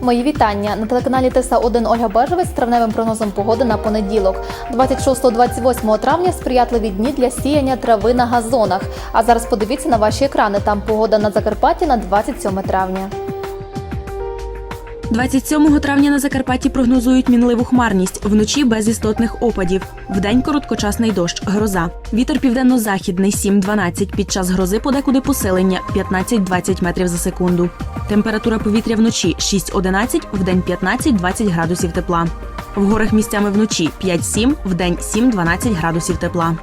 Мої вітання на телеканалі Теса 1 Ольга Бежевець з травневим прогнозом погоди на понеділок. 26-28 травня сприятливі дні для сіяння трави на газонах. А зараз подивіться на ваші екрани. Там погода на Закарпатті на 27 травня. 27 травня на Закарпатті прогнозують мінливу хмарність, вночі без істотних опадів. Вдень короткочасний дощ, гроза. Вітер південно-західний 7-12, під час грози подекуди посилення 15-20 метрів за секунду. Температура повітря вночі 6-11, вдень 15-20 градусів тепла. В горах місцями вночі 5-7, вдень 7-12 градусів тепла.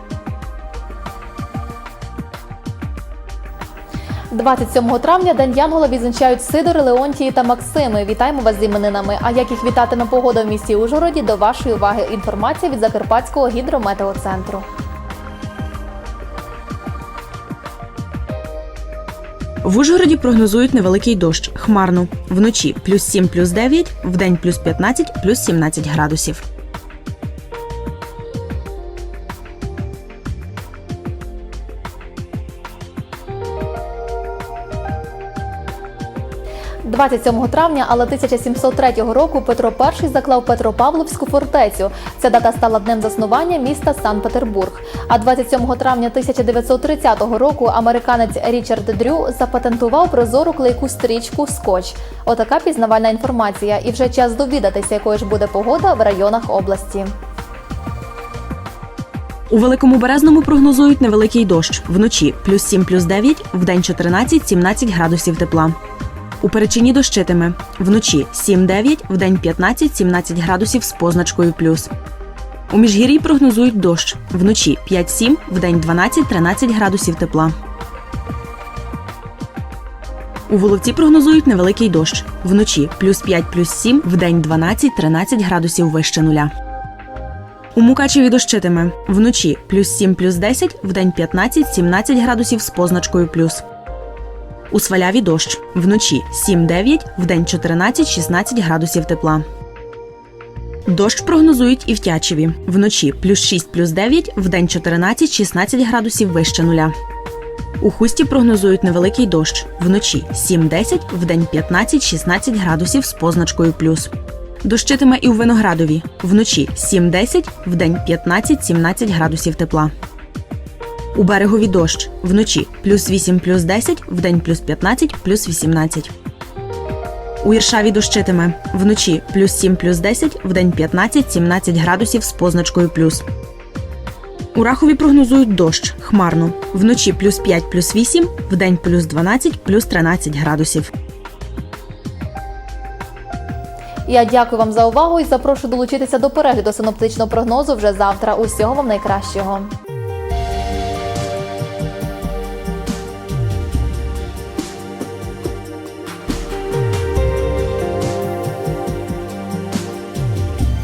27 травня День Янгола відзначають Сидори, Леонтії та Максими. Вітаємо вас з іменинами. А як їх вітатиме погода в місті Ужгороді, до вашої уваги інформація від Закарпатського гідрометеоцентру. В Ужгороді прогнозують невеликий дощ, хмарно. Вночі плюс 7, плюс 9, вдень плюс 15, плюс 17 градусів. 27 травня, але 1703 року Петро І заклав Петропавловську фортецю. Ця дата стала днем заснування міста Санкт-Петербург. А 27 травня 1930 року американець Річард Дрю запатентував прозору клейку стрічку Скотч. Отака пізнавальна інформація. І вже час довідатися, якою ж буде погода в районах області. У Великому Березному прогнозують невеликий дощ. Вночі плюс 7, плюс 9, вдень 14-17 градусів тепла. У Перечині дощитиме. Вночі 7-9, вдень 15-17 градусів з позначкою плюс. У Міжгір'ї прогнозують дощ. Вночі 5-7, вдень 12-13 градусів тепла. У Воловці прогнозують невеликий дощ. Вночі плюс 5, плюс 7, вдень 12-13 градусів вище нуля. У Мукачеві дощитиме. Вночі плюс 7, плюс 10, вдень 15-17 градусів з позначкою плюс. У Сваляві дощ. Вночі 7-9, вдень 14-16 градусів тепла. Дощ прогнозують і в Тячеві. Вночі плюс 6, плюс 9, вдень 14-16 градусів вище нуля. У Хусті прогнозують невеликий дощ. Вночі 7-10, вдень 15-16 градусів з позначкою плюс. Дощитиме і у Виноградові. Вночі 7-10, вдень 15-17 градусів тепла. У берегові дощ. Вночі плюс 8, плюс 10, вдень плюс 15, плюс 18. У Іршаві дощитиме. Вночі плюс 7, плюс 10, вдень 15-17 градусів з позначкою плюс. У Рахові прогнозують дощ. Хмарно. Вночі плюс 5, плюс 8, вдень плюс 12, плюс 13 градусів. Я дякую вам за увагу і запрошую долучитися до перегляду синоптичного прогнозу вже завтра. Усього вам найкращого.